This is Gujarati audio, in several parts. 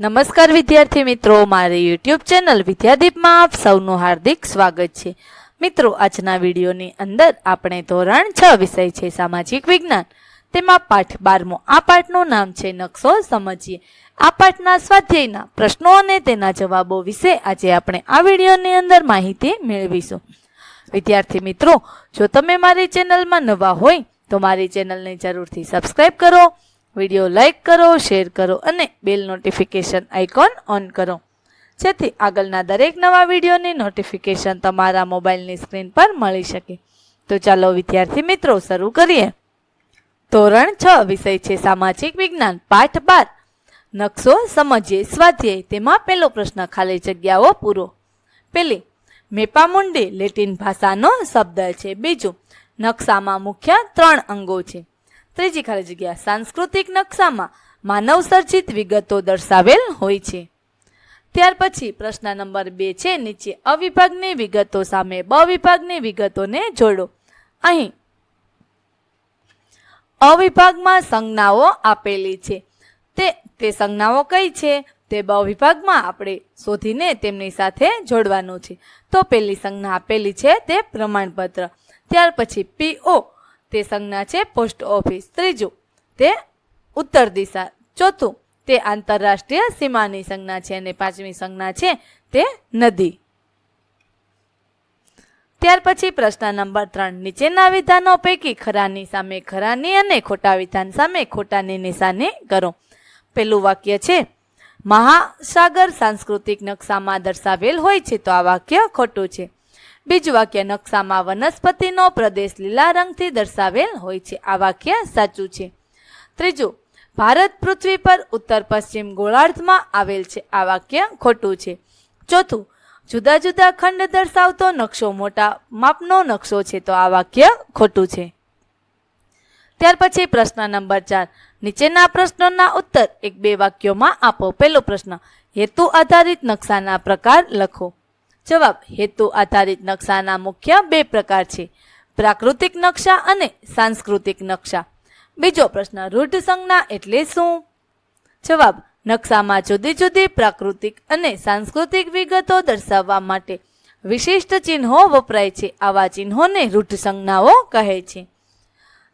નમસ્કાર વિદ્યાર્થી મિત્રો, મારી યુટ્યુબ ચેનલ વિદ્યાદીપમાં આપ સૌનું હાર્દિક સ્વાગત છે. મિત્રો, આજના વિડીયોની અંદર આપણે ધોરણ છ વિષય છે, સામાજિક વિજ્ઞાન. તેમાં પાઠ બારમો, આ પાઠનું નામ છે, નકશો સમજીએ. આ પાઠના સ્વાધ્યાયના પ્રશ્નો અને તેના જવાબો વિશે આજે આપણે આ વિડીયોની અંદર માહિતી મેળવીશું. વિદ્યાર્થી મિત્રો, જો તમે મારી ચેનલમાં નવા હોય, તો મારી ચેનલને જરૂરથી સબસ્ક્રાઈબ કરો વીડિયો લાઈક કરો, શેર કરો અને બેલ નોટિફિકેશન આઇકોન ઓન કરો. જેથી આગળના દરેક નવા વિડીયોની નોટિફિકેશન તમારા મોબાઈલની સ્ક્રીન પર મળી શકે. તો ચાલો, વિદ્યાર્થી મિત્રો, શરૂ કરીએ. ધોરણ છ, વિષય છે સામાજિક વિજ્ઞાન, પાઠ બાર. નકશો સમજીએ, સ્વાધ્યાય. તેમાં પહેલો પ્રશ્ન, ખાલી જગ્યાઓ પૂરો. પેલી, મેપામુંડી લેટિન ભાષાનો શબ્દ છે. બીજું, નકશામાં મુખ્ય ત્રણ અંગો છે. ત્રીજી ખાલી જગ્યા સાંસ્કૃતિક નકશામાં માનવ સર્જિત વિગતો દર્શાવેલ હોય છે. ત્યાર પછી પ્રશ્ન નંબર બે છે, નીચે અવિભાગની વિગતો સામે બ વિભાગની વિગતોને જોડો. અહીં અવિભાગમાં સંજ્ઞાઓ આપેલી છે. તે તે સંજ્ઞાઓ કઈ છે? તે બ વિભાગમાં આપણે શોધીને તેમની સાથે જોડવાનું છે. તો પેલી સંજ્ઞા આપેલી છે તે પ્રમાણપત્ર. ત્યાર પછી પીઓ તે સંજ્ઞા છે પોસ્ટ ઓફિસ. ત્રીજું, તે ઉત્તર દિશા. ચોથું, તે આંતરરાષ્ટ્રીય સીમાની સંજ્ઞા છે અને પાંચમી સંજ્ઞા છે તે નદી. ત્યાર પછી પ્રશ્ન નંબર ત્રણ, નીચેના વિધાનો પૈકી ખરાની સામે ખરાની અને ખોટા વિધાન સામે ખોટાની નિશાની કરો. પેલું વાક્ય છે, મહાસાગર સાંસ્કૃતિક નકશામાં દર્શાવેલ હોય છે તો આ વાક્ય ખોટું છે. બીજું વાક્ય નકશામાં વનસ્પતિનો પ્રદેશ લીલા રંગથી દર્શાવેલ હોય છે. આ વાક્ય સાચું છે. ત્રીજું, ભારત પૃથ્વી પર ઉત્તર પશ્ચિમ ગોળાર્ધમાં આવેલ છે. આ વાક્ય ખોટું છે. ચોથું, જુદા જુદા ખંડ દર્શાવતો નકશો મોટા માપનો નકશો છે. તો આ વાક્ય ખોટું છે. ત્યાર પછી પ્રશ્ન નંબર ચાર, નીચેના પ્રશ્નોના ઉત્તર એક બે વાક્યોમાં આપો. પહેલો પ્રશ્ન, હેતુ આધારિત નકશાના પ્રકાર લખો. જવાબ, હેતુ આધારિત નકશાના મુખ્ય બે પ્રકાર છે. પ્રાકૃતિક નકશા અને સાંસ્કૃતિક નકશા. બીજો પ્રશ્ન, રૂઢ સંજ્ઞા એટલે શું? જવાબ, નકશામાં જુદી જુદી પ્રાકૃતિક અને સાંસ્કૃતિક વિગતો દર્શાવવા માટે વિશિષ્ટ ચિહ્નો વપરાય છે. આવા ચિહ્નોને રૂઢ સંજ્ઞાઓ કહે છે.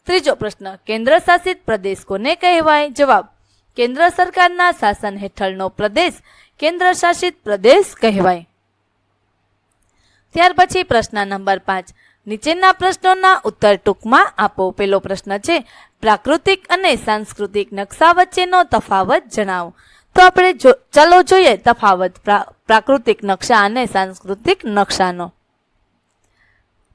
ત્રીજો પ્રશ્ન કેન્દ્ર શાસિત પ્રદેશ કોને કહેવાય? જવાબ, કેન્દ્ર સરકારના શાસન હેઠળનો પ્રદેશ કેન્દ્ર શાસિત પ્રદેશ કહેવાય. ત્યાર પછી પ્રશ્ન નંબર પાંચ. નીચેના પ્રશ્નોના ઉત્તર ટૂંકમાં આપો. પેલો પ્રશ્ન છે, પ્રાકૃતિક અને સાંસ્કૃતિક નકશા વચ્ચેનો તફાવત જણાવો. તો આપણે જો, ચાલો જોઈએ તફાવત, પ્રા- પ્રાકૃતિક નકશા અને સાંસ્કૃતિક નકશાનો.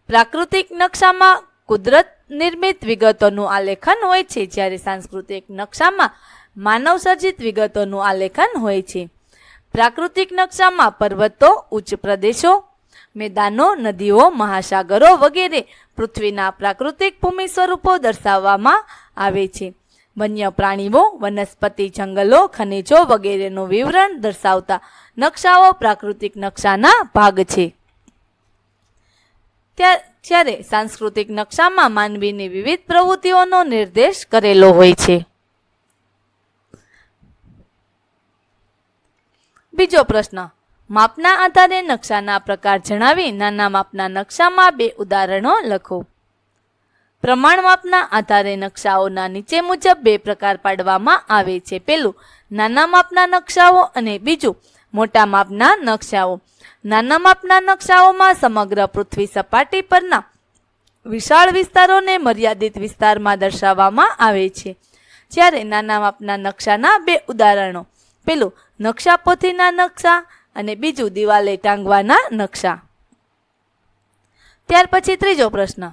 પ્રાકૃતિક નકશામાં કુદરત નિર્મિત વિગતોનું આલેખન હોય છે, જ્યારે સાંસ્કૃતિક નકશામાં માનવ સર્જિત વિગતોનું આલેખન હોય છે. પ્રાકૃતિક નકશામાં પર્વતો, ઉચ્ચ પ્રદેશો મેદાનો, નદીઓ, મહાસાગરો વગેરે પૃથ્વીના પ્રાકૃતિક ભૂમિ સ્વરૂપો દર્શાવવામાં આવે છે. વન્ય પ્રાણીઓ વનસ્પતિ જંગલો, ખનિજો વગેરેનું વિવરણ દર્શાવતા નકશાઓ પ્રાકૃતિક નકશાના ભાગ છે. ત્યારે સાંસ્કૃતિક નકશામાં માનવીની વિવિધ પ્રવૃત્તિઓનો નિર્દેશ કરેલો હોય છે. બીજો પ્રશ્ન માપના આધારે નકશાના પ્રકાર જણાવી નાના માપના નકશામાં બે ઉદાહરણો લખો. પ્રમાણ માપના આધારે નકશાઓના નીચે મુજબ બે પ્રકાર પાડવામાં આવે છે. પેલું, નાના માપના નકશાઓ અને બીજું, મોટા માપના નકશાઓ. નાના માપના નકશાઓમાં સમગ્ર પૃથ્વી સપાટી પરના વિશાળ વિસ્તારોને મર્યાદિત વિસ્તારમાં દર્શાવવામાં આવે છે. જ્યારે નાના માપના નકશાના બે ઉદાહરણો. પેલું, નકશા પોથીના નકશા અને બીજું દિવાલે ટાંગવાના નકશા. ત્યાર પછી ત્રીજો પ્રશ્ન.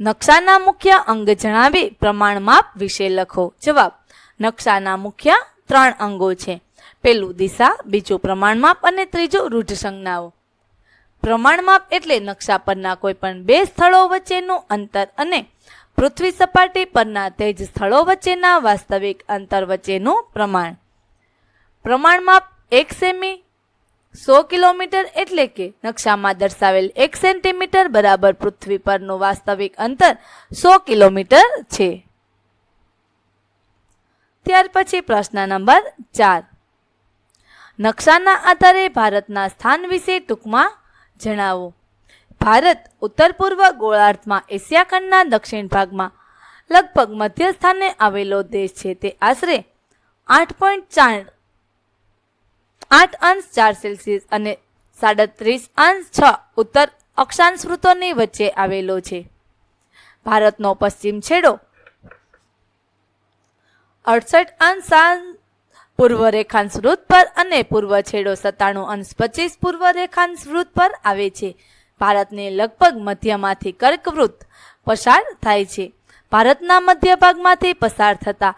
નકશાના મુખ્ય અંગ જણાવી પ્રમાણ માપ વિશે લખો. જવાબ, નકશાના મુખ્ય ત્રણ અંગો છે. પેલું દિશા, બીજું પ્રમાણ માપ અને ત્રીજું રૂઢ સંજ્ઞાઓ. પ્રમાણ માપ એટલે નકશા પરના કોઈપણ બે સ્થળો વચ્ચેનું અંતર અને પૃથ્વી સપાટી પરના તે જ સ્થળો વચ્ચેના વાસ્તવિક અંતર વચ્ચેનું પ્રમાણ. પ્રમાણ માપ એક સેમી, સો કિલોમીટર એટલે કે નકશામાં દર્શાવેલ એક સેન્ટીમીટર બરાબર પૃથ્વી પરનું વાસ્તવિક અંતર સો કિલોમીટર છે. ત્યાર પછી પ્રશ્ન નંબર ચાર. નકશાના આધારે ભારતના સ્થાન વિશે ટૂંકમાં જણાવો. ભારત ઉત્તર પૂર્વ ગોળાર્ધમાં એશિયા ખંડના દક્ષિણ ભાગમાં લગભગ મધ્ય સ્થાને આવેલો દેશ છે. તે આશરે આઠ પોઈન્ટ ચાર આઠ અંશ ચાર સેલ્સિયસ અને સાડત્રીસ અંશ છ ઉત્તર અક્ષાંશ વૃત્તોની વચ્ચે આવેલો છે. ભારતનો પશ્ચિમ છેડો અડસઠ અંશ પૂર્વ રેખાંશ વૃત્ત પર અને પૂર્વ છેડો સત્તાણું અંશ પચીસ પૂર્વ રેખાંશ વૃત્ત પર આવે છે. ભારતને લગભગ મધ્યમાંથી કર્કવૃત્ત પસાર થાય છે. ભારતના મધ્ય ભાગમાંથી પસાર થતા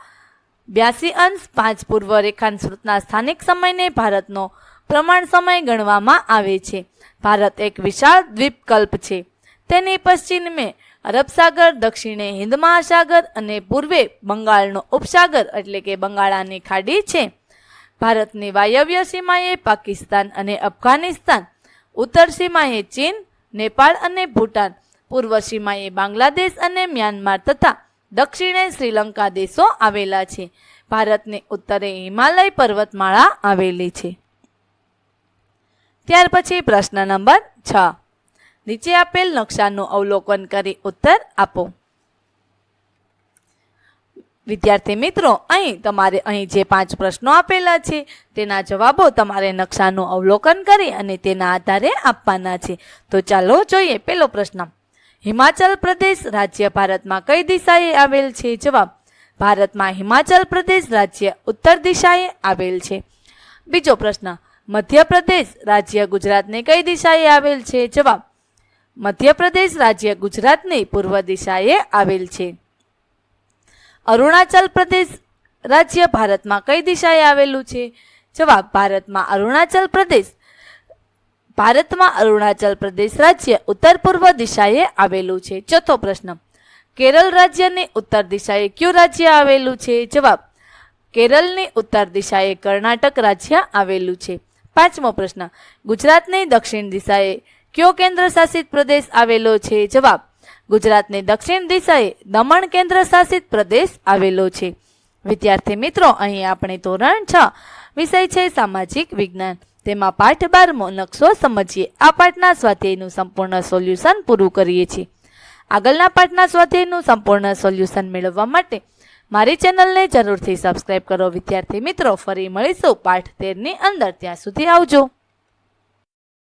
બ્યાસી અંશ પાંચ પૂર્વ રેખાંશ વૃત્તના સ્થાનિક સમયને ભારતનો પ્રમાણ સમય ગણવામાં આવે છે. ભારત એક વિશાળ દ્વીપકલ્પ છે. તેની પશ્ચિમે અરબ સાગર, દક્ષિણે હિન્દ મહાસાગર અને પૂર્વે બંગાળનો ઉપસાગર એટલે કે બંગાળાની ખાડી છે. ભારતની વાયવ્ય સીમાએ પાકિસ્તાન અને અફઘાનિસ્તાન, ઉત્તર સીમાએ ચીન, નેપાળ અને ભૂટાન, પૂર્વ સીમાએ બાંગ્લાદેશ અને મ્યાનમાર તથા દક્ષિણે શ્રીલંકા દેશો આવેલા છે. ભારતની ઉત્તરે હિમાલય પર્વતમાળા આવેલી છે. ત્યાર પછી પ્રશ્ન નંબર છ. નીચે આપેલ નકશાનું અવલોકન કરી ઉત્તર આપો. વિદ્યાર્થી મિત્રો, અહીં તમારે અહીં જે પાંચ પ્રશ્નો આપેલા છે, તેના જવાબો તમારે નકશાનું અવલોકન કરી અને તેના આધારે આપવાના છે. તો ચાલો જોઈએ, પેલો પ્રશ્ન. હિમાચલ પ્રદેશ રાજ્ય ભારતમાં કઈ દિશાએ આવેલ છે? જવાબ, ભારતમાં હિમાચલ પ્રદેશ રાજ્ય ઉત્તર દિશાએ આવેલ છે. બીજો પ્રશ્ન, મધ્યપ્રદેશ રાજ્ય ગુજરાતની કઈ દિશાએ આવેલ છે? જવાબ, મધ્યપ્રદેશ રાજ્ય ગુજરાતની પૂર્વ દિશાએ આવેલ છે. અરુણાચલ પ્રદેશ રાજ્ય ભારતમાં કઈ દિશાએ આવેલું છે? જવાબ, ભારતમાં અરુણાચલ પ્રદેશ ભારતમાં અરુણાચલ પ્રદેશ રાજ્ય ઉત્તર પૂર્વ દિશાએ આવેલું છે. ચોથો પ્રશ્ન, કેરળ રાજ્યની ઉત્તર દિશાએ કયું રાજ્ય આવેલું છે? જવાબ, કેરળની ઉત્તર દિશાએ કર્ણાટક રાજ્ય આવેલું છે. પાંચમો પ્રશ્ન, ગુજરાતની દક્ષિણ દિશાએ કયો કેન્દ્ર શાસિત પ્રદેશ આવેલો છે? જવાબ, ગુજરાતની દક્ષિણ દિશાએ દમણ કેન્દ્ર શાસિત પ્રદેશ આવેલો છે. વિદ્યાર્થી મિત્રો, અહીં આપણે ધોરણ છ વિષય છે સામાજિક વિજ્ઞાન. તેમાં પાઠ બારમો નકશો સમજીએ. આ પાઠના સ્વાધ્યાયનું સંપૂર્ણ સોલ્યુશન પૂરું કરીએ છીએ. આગળના પાઠના સ્વાધ્યાયનું સંપૂર્ણ સોલ્યુશન મેળવવા માટે મારી ચેનલને જરૂરથી સબસ્ક્રાઇબ કરો. વિદ્યાર્થી મિત્રો, ફરી મળીશું પાઠ તેરની અંદર. ત્યાં સુધી આવજો.